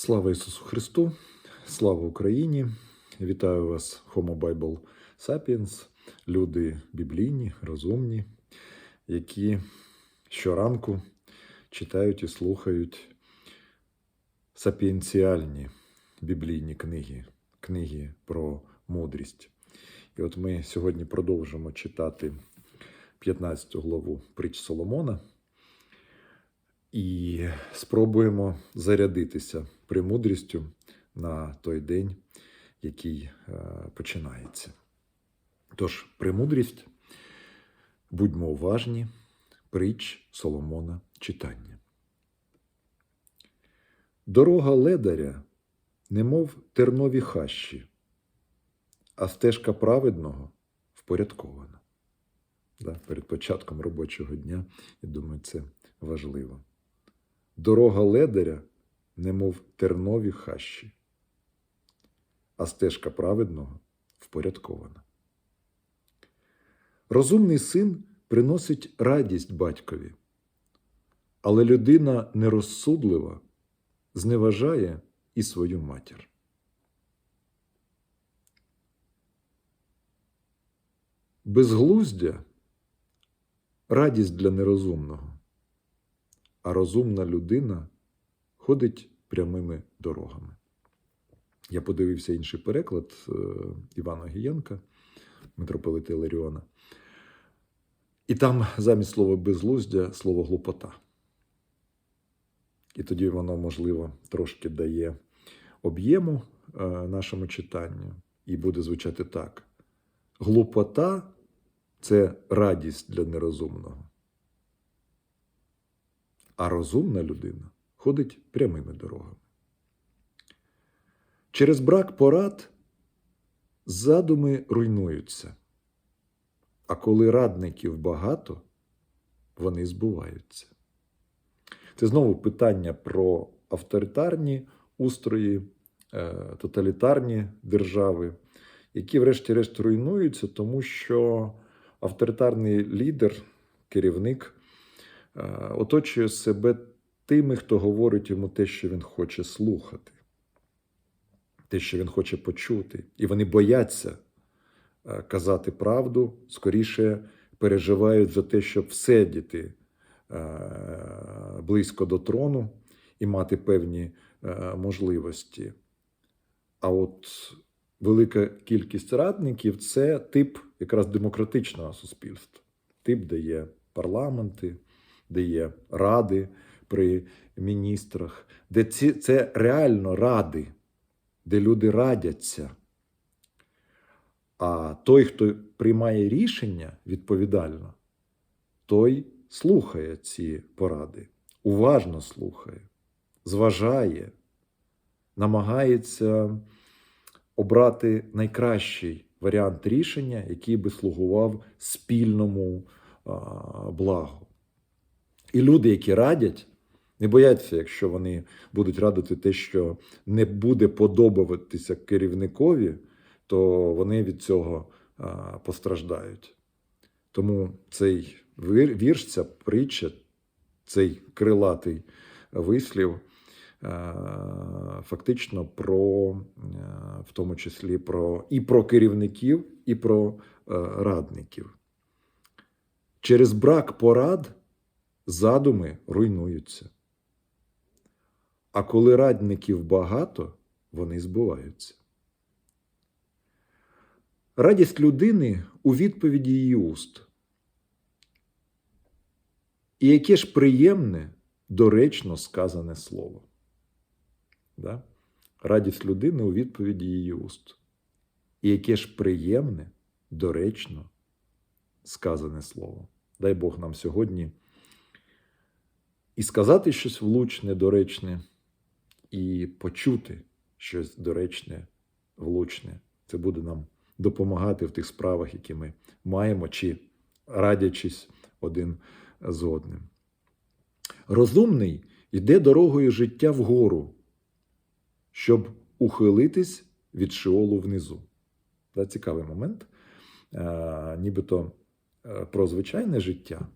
Слава Ісусу Христу! Слава Україні! Вітаю вас, Homo Bible Sapiens, люди біблійні, розумні, які щоранку читають і слухають сапіенціальні біблійні книги, книги про мудрість. І от ми сьогодні продовжимо читати 15 главу притч Соломона і спробуємо зарядитися премудрістю на той день, який е, починається. Тож, премудрість, будьмо уважні, притч Соломона читання. Дорога ледаря, немов тернові хащі, а стежка праведного впорядкована. Да, перед початком робочого дня, я думаю, це важливо. Дорога ледаря, немов тернові хащі, а стежка праведного впорядкована. Розумний син приносить радість батькові, але людина нерозсудлива зневажає і свою матір. Безглуздя радість для нерозумного, а розумна людина ходить прямими дорогами. Я подивився інший переклад е, Івана Гієнка, митрополита Іларіона. І там замість слова безглуздя слово глупота. І тоді воно, можливо, трошки дає об'єму е, нашому читанню, і буде звучати так: глупота це радість для нерозумного. А розумна людина ходить прямими дорогами. Через брак порад задуми руйнуються, а коли радників багато, вони збуваються. Це знову питання про авторитарні устрої, е, тоталітарні держави, які, врешті-решт, руйнуються, тому що авторитарний лідер, керівник е, оточує себе тими, хто говорить йому те, що він хоче слухати, те, що він хоче почути. І вони бояться е, казати правду, скоріше переживають за те, щоб всидіти е, близько до трону і мати певні можливості. А от велика кількість радників це тип якраз демократичного суспільства. Тип, де є парламенти, де є ради при міністрах, де ці, це реально ради, де люди радяться. А той, хто приймає рішення відповідально, той слухає ці поради, уважно слухає, зважає, намагається обрати найкращий варіант рішення, який би слугував спільному благу. І люди, які радять, не бояться, якщо вони будуть радити те, що не буде подобатися керівникові, то вони від цього постраждають. Тому цей вірш, ця притча, цей крилатий вислів фактично про, в тому числі про і про керівників, і про радників. Через брак порад задуми руйнуються. А коли радників багато, вони збуваються. Радість людини у відповіді її уст. І яке ж приємне, доречно сказане слово. Да? Радість людини у відповіді її уст. І яке ж приємне, доречно сказане слово. Дай Бог нам сьогодні і сказати щось влучне, доречне, і почути щось доречне, влучне. Це буде нам допомагати в тих справах, які ми маємо, чи радячись один з одним. Розумний йде дорогою життя вгору щоб ухилитись від шиолу внизу. Це цікавий момент, е, нібито е, про звичайне життя,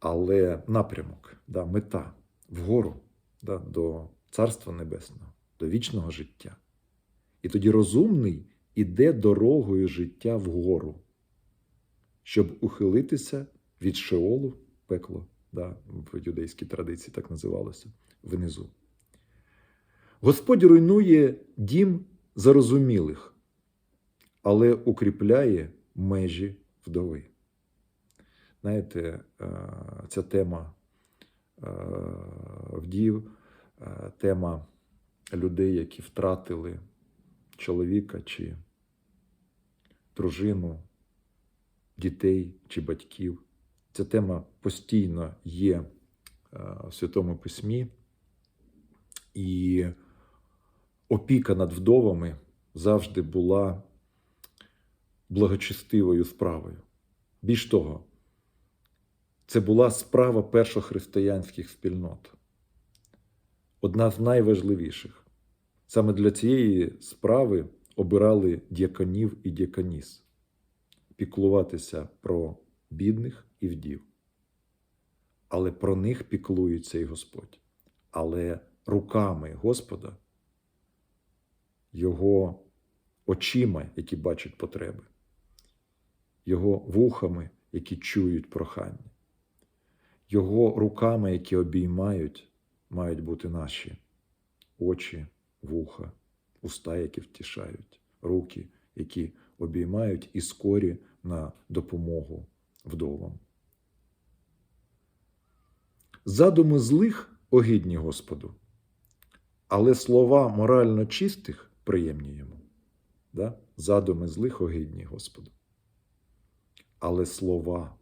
але напрямок, мета вгору до Царства Небесного. до вічного життя. І тоді розумний іде дорогою життя вгору, щоб ухилитися від Шеолу, пекло, да, в юдейській традиції так називалося, внизу. Господь руйнує дім зарозумілих, але укріпляє межі вдови. Знаєте, е, ця тема е, вдів, тема людей, які втратили чоловіка чи дружину, дітей чи батьків. Ця тема постійно є е, в Святому Письмі, і опіка над вдовами завжди була благочестивою справою. Більш того, це була справа першохристиянських спільнот, одна з найважливіших. Саме для цієї справи обирали діаконів і діаконіс піклуватися про бідних і вдів. Але про них піклується і Господь. Але руками Господа, Його очима, які бачать потреби, Його вухами, які чують прохання, Його руками, які обіймають, мають бути наші очі, вуха, уста, які втішають, руки, які обіймають і скорі на допомогу вдовам. Задуми злих огидні Господу, але слова морально чистих приємні йому. Да? Задуми злих огидні Господу. Але слова,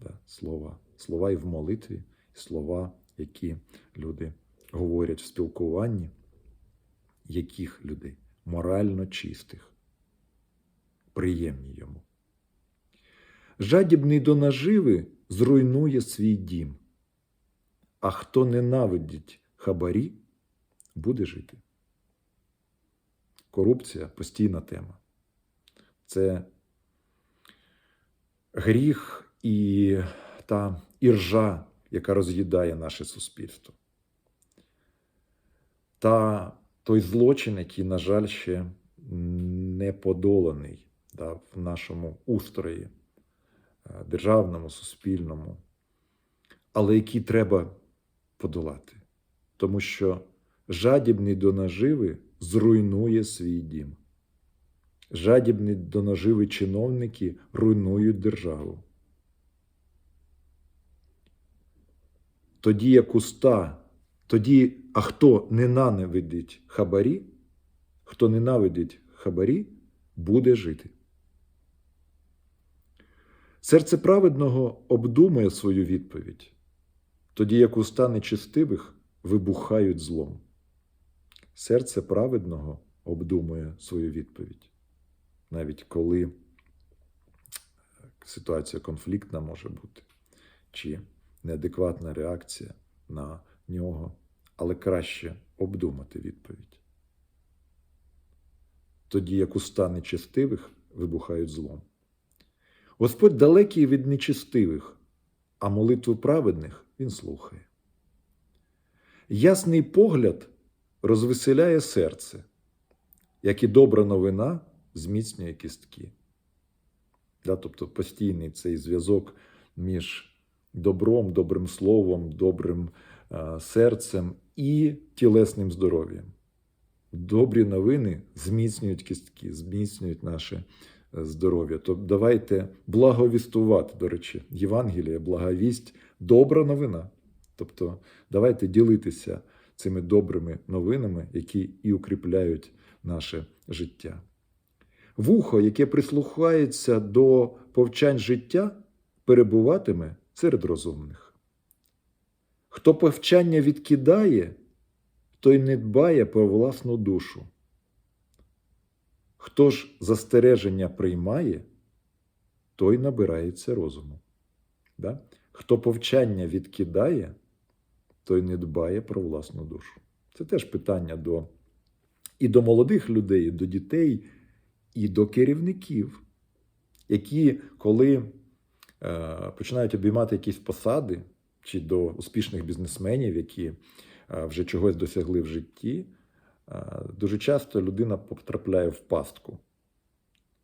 да? слова, слова і в молитві, слова, які люди говорять в спілкуванні, яких людей морально чистих, приємні йому. Жадібний до наживи зруйнує свій дім, а хто ненавидить хабарі, буде жити. Корупція постійна тема. Це гріх і та іржа, яка роз'їдає наше суспільство. Та той злочин, який, на жаль, ще не подоланий да, в нашому устрої, е, державному, суспільному, але який треба подолати. Тому що жадібний до наживи зруйнує свій дім. Жадібні до наживи чиновники руйнують державу. Тоді як уста, тоді, а хто ненавидить хабарі, хто ненавидить хабарі, буде жити. Серце праведного обдумує свою відповідь, тоді як уста нечестивих вибухають злом. Серце праведного обдумує свою відповідь, навіть коли ситуація конфліктна може бути, чи неадекватна реакція на нього, але краще обдумати відповідь. Тоді як уста нечестивих вибухають злом. Господь далекий від нечестивих, а молитву праведних Він слухає. Ясний погляд розвеселяє серце, як і добра новина зміцнює кістки. Да, тобто постійний цей зв'язок між добром, добрим словом, добрим е, серцем і тілесним здоров'ям. Добрі новини зміцнюють кістки, зміцнюють наше е, здоров'я. Тобто давайте благовістувати, до речі, Євангеліє, благовість, добра новина. Тобто давайте ділитися цими добрими новинами, які і укріпляють наше життя. Вухо, яке прислухається до повчань життя, перебуватиме серед розумних. Хто повчання відкидає, той не дбає про власну душу. Хто ж застереження приймає, той набирається розуму. Да? Хто повчання відкидає, той не дбає про власну душу. Це теж питання до, і до молодих людей, і до дітей, і до керівників, які, коли починають обіймати якісь посади, чи до успішних бізнесменів, які е, вже чогось досягли в житті, Е, Дуже часто людина потрапляє в пастку.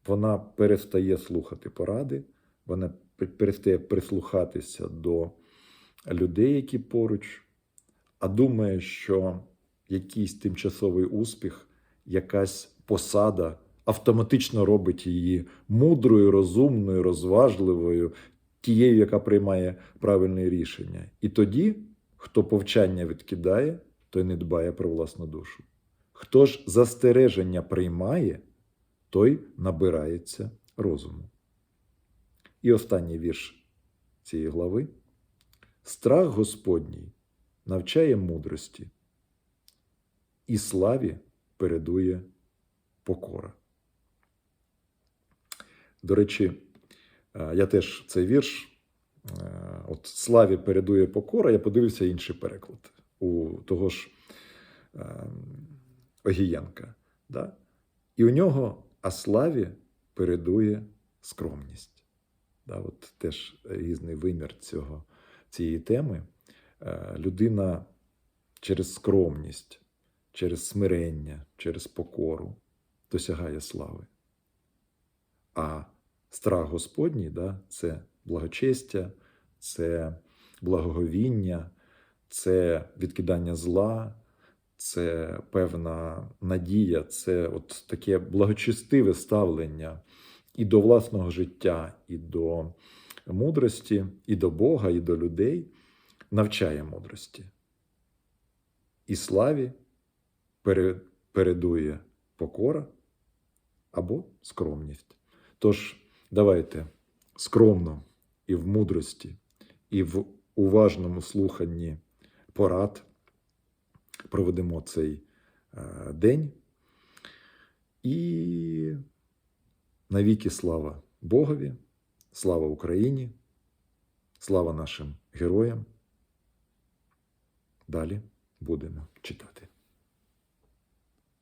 Вона перестає слухати поради, вона перестає прислухатися до людей, які поруч, а думає, що якийсь тимчасовий успіх, якась посада автоматично робить її мудрою, розумною, розважливою, тією, яка приймає правильне рішення. І тоді, хто повчання відкидає, той не дбає про власну душу. Хто ж застереження приймає, той набирається розуму. І останній вірш цієї глави. Страх Господній навчає мудрості, і славі передує покора. До речі, е, я теж цей вірш, е, от славі передує покора, я подивився інший переклад у того ж е, Огієнка. Да? І у нього а славі передує скромність. Да? От теж різний вимір цього, цієї теми. Е, Людина через скромність, через смирення, через покору досягає слави. А страх Господній да, це благочестя, це благоговіння, це відкидання зла, це певна надія, це от таке благочестиве ставлення і до власного життя, і до мудрості, і до Бога, і до людей, навчає мудрості. І славі передує покора або скромність. Тож давайте скромно і в мудрості, і в уважному слуханні порад проведемо цей е, день. І навіки слава Богові, слава Україні, слава нашим героям. Далі будемо читати.